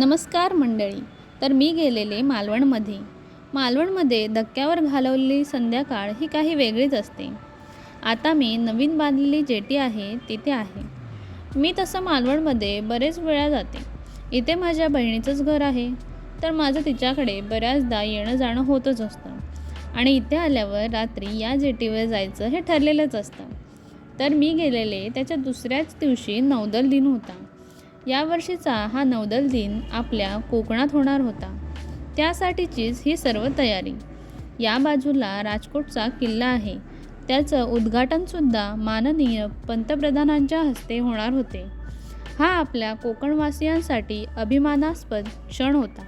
नमस्कार मंडळी तर मी गेलेले मालवणमध्ये. मालवणमध्ये धक्क्यावर घालवलेली संध्याकाळ ही काही वेगळीच असते. आता मी नवीन बांधलेली जेटी आहे तिथे आहे. मी तसं मालवणमध्ये बरेच वेळा जाते. इथे माझ्या बहिणीचंच घर आहे. तर माझं तिच्याकडे बऱ्याचदा येणं जाणं होतच असतं. आणि इथे आल्यावर रात्री या जेटीवर जायचं हे ठरलेलंच असतं. तर मी गेलेले त्याच्या दुसऱ्याच दिवशी नौदल दिन होता. यावर्षीचा हा नौदल दिन आपल्या कोकणात होणार होता. त्यासाठीचीच ही सर्व तयारी. या बाजूला राजकोटचा किल्ला आहे. त्याचं उद्घाटनसुद्धा माननीय पंतप्रधानांच्या हस्ते होणार होते. हा आपल्या कोकणवासियांसाठी अभिमानास्पद क्षण होता.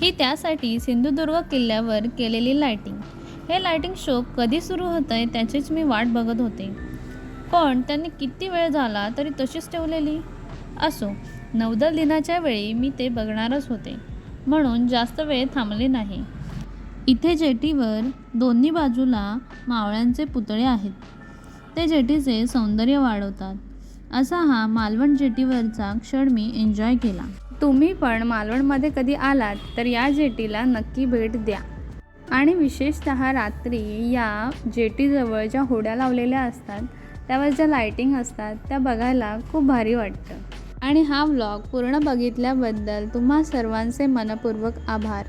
ही त्यासाठी सिंधुदुर्ग किल्ल्यावर केलेली लायटिंग हे लायटिंग शो कधी सुरू होतं आहे त्याचीच मी वाट बघत होते. पण त्यांनी किती वेळ झाला तरी तशीच ठेवलेली? असो नवदल दिनाच्या वेळी मी ते बघणारच होते. म्हणून जास्त वेळ थांबले नाही. इथे जेटीवर दोन्ही बाजूला मावळ्यांचे पुतळे आहेत. ते जेटीचे सौंदर्य वाढवतात. असा हा मालवण जेटीवरचा क्षण मी एन्जॉय केला. तुम्ही पण मालवणमध्ये कधी आलात तर या जेटीला नक्की भेट द्या. आणि विशेषतः रात्री या जेटीजवळ ज्या होड्या लावलेल्या असतात त्यावर ज्या लाईटिंग असतात त्या बघायला खूप भारी वाटतं. आणि हा व्लॉग पूर्ण बघितल्याबद्दल तुम्हा सर्वांचे मनपूर्वक आभार.